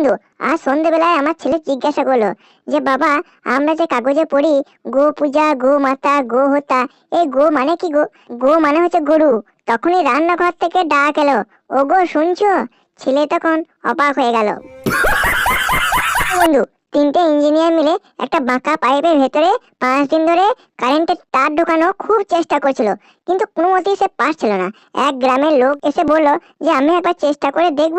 বন্ধু আজ সন্ধ্যেবেলায় আমার ছেলে জিজ্ঞাসা করল যে, বাবা, আমরা যে কাগজে পড়ি, গো পূজা, গো মাতা, গো হোতা, এই গো মানে কি গো? গো মানে হচ্ছে গরু। তখনই রান্নাঘর থেকে ডাক এলো ও গো শুনছো? ছেলে তখন অবাক হয়ে গেল। বন্ধু তিনটে ইঞ্জিনিয়ার মিলে একটা বাঁকা পাইপের ভেতরে পাঁচ দিন ধরে কারেন্টের তার ঢোকানো খুব চেষ্টা করছিল, কিন্তু কোনো মতেই সে পারছিল না। এক গ্রামের লোক এসে বলল যে, আমি একবার চেষ্টা করে দেখব।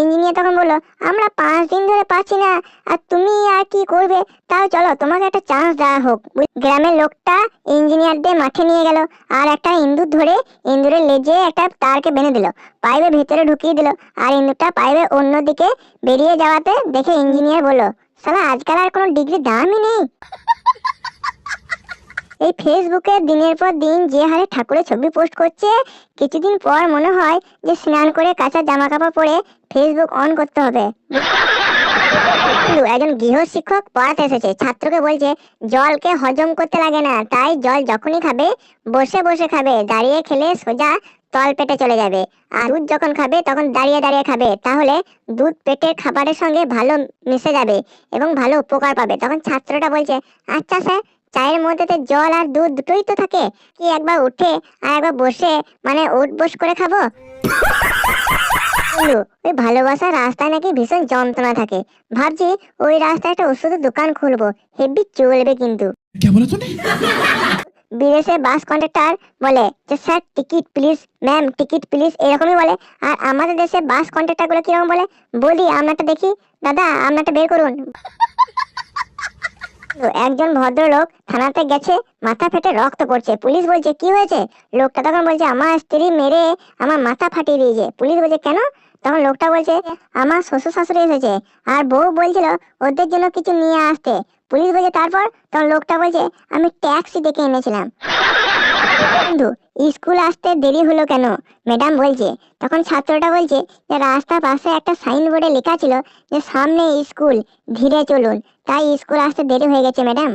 ইঞ্জিনিয়ার তখন বলল, আমরা পাঁচ দিন ধরে পাচ্ছি না, আর তুমি আর কি করবে? তাও চলো, তোমাকে একটা চান্স দেওয়া হোক। গ্রামের লোকটা ইঞ্জিনিয়ারদের মাঠে নিয়ে গেল, আর একটা ইন্দুর ধরে ইন্দুরের লেজে একটা তারকে বেঁধে দিল, পাইপের ভেতরে ঢুকিয়ে দিল, আর ইন্দুরটা পাইপের অন্যদিকে বেরিয়ে যাওয়াতে দেখে ইঞ্জিনিয়ার বলল সালা আজকাল আর কোনো ডিগ্রি দামই নেই। এই ফেসবুকে দিনের পর দিন যে হারে ঠাকুরের ছবি পোস্ট করছে, কিছুদিন পর মনে হয় যে স্নান করে কাঁচা জামা কাপড় পরে ফেসবুক অন করতে হবে। একজন গৃহ শিক্ষক পড়াতে এসেছে, ছাত্রকে বলছে, জলকে হজম করতে লাগে না, তাই জল যখনই খাবে, বসে বসে খাবে, দাঁড়িয়ে খেলে সোজা তল পেটে চলে যাবে। আর দুধ যখন খাবে, তখন দাঁড়িয়ে দাঁড়িয়ে খাবে। তাহলে দুধ পেটের খাবারের সঙ্গে ভালো মিশে যাবে এবং ভালো উপকার পাবে। তখন ছাত্রটা বলছে আচ্ছা স্যার, চায়ের মধ্যে জল আর দুধ দুটোই তো থাকে। কি একবার উঠে আর একবার বসে মানে উঠ বস করে খাব? ওই ভালোবাসার রাস্তায় নাকি ভীষণ যন্ত্রণা থাকে। ভাবছি ওই রাস্তায় একটা ওষুধের দোকান খুলবো। হেভি চলবে কিন্তু। বিদেশে বাস কন্ডাক্টর বলে যে, sir ticket please ma'am ticket please এরকমই বলে। আর আমাদের দেশে বাস কন্ডাক্টরগুলো কীরকম বলে? বলি আপনারটা দেখি। দাদা আপনারটা বের করুন। একজন ভদ্রলোক থানাতে গেছে, মাথা ফেটে রক্ত পড়ছে। পুলিশ বলছে, কি হয়েছে? লোকটা তখন বলছে, আমার স্ত্রী মেরে আমার মাথা ফাটিয়ে দিয়েছে। পুলিশ বলছে, কেন? তখন লোকটা বলছে, আমার শ্বশুর শাশুড়ি এসেছে। আর বউ বলছিল, ওদের জন্য কিছু নিয়ে আসতে। পুলিশ বলছে, তারপর তখন লোকটা বলছে, আমি ট্যাক্সি ডেকে এনেছিলাম। বন্ধু, স্কুল আসতে দেরি হলো কেন? ম্যাডাম বলছে, তখন ছাত্রটা বলছে যে রাস্তার পাশে একটা সাইনবোর্ডে লেখা ছিল যে, সামনে স্কুল, ধীরে চলুন। তাই স্কুল আসতে দেরি হয়ে গেছে, ম্যাডাম।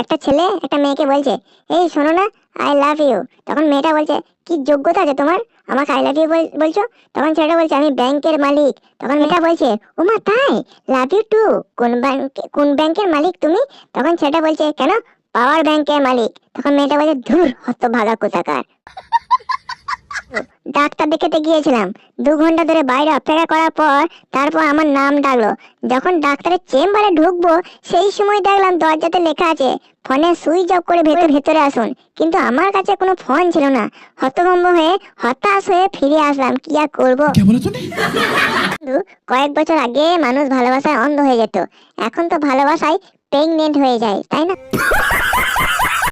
একটা ছেলে, একটা মেয়েকে বলছে, এই শোনো না আই লাভ ইউ তখন মেয়েটা বলছে, কি যোগ্যতা আছে তোমার? আমাকে আই লাভ ইউ বলছো? তখন ছেলেটা বলছে, আমি ব্যাংকের মালিক। তখন মেয়েটা বলছে, ওমা, তাই? লাভ ইউ টু কোন ব্যাংকে, কোন ব্যাংকের মালিক তুমি? তখন ছেলেটা বলছে, কেন? পাওয়ার ব্যাংকের মালিক। তখন মেয়েটা বলছে, ধুর হত ভাগা কোথাকার। ডাক্তার দেখাতে গিয়েছিলাম। দু ঘণ্টা ধরে বাইরে অপেক্ষা করার পর তারপর আমার নাম ডাকলো। যখন ডাক্তারের চেম্বারে ঢুকবো সেই সময় দেখলাম দরজাতে লেখা আছে ফোনে সুইচ অফ করে ভেতরে ভেতরে আসুন। কিন্তু আমার কাছে কোনো ফোন ছিল না। হতভম্ব হয়ে হতাশ হয়ে ফিরে আসলাম। কি আর করব? কয়েক বছর আগে মানুষ ভালোবাসায় অন্ধ হয়ে যেত। এখন তো ভালোবাসায় প্রেগনেন্ট হয়ে যায় তাই না?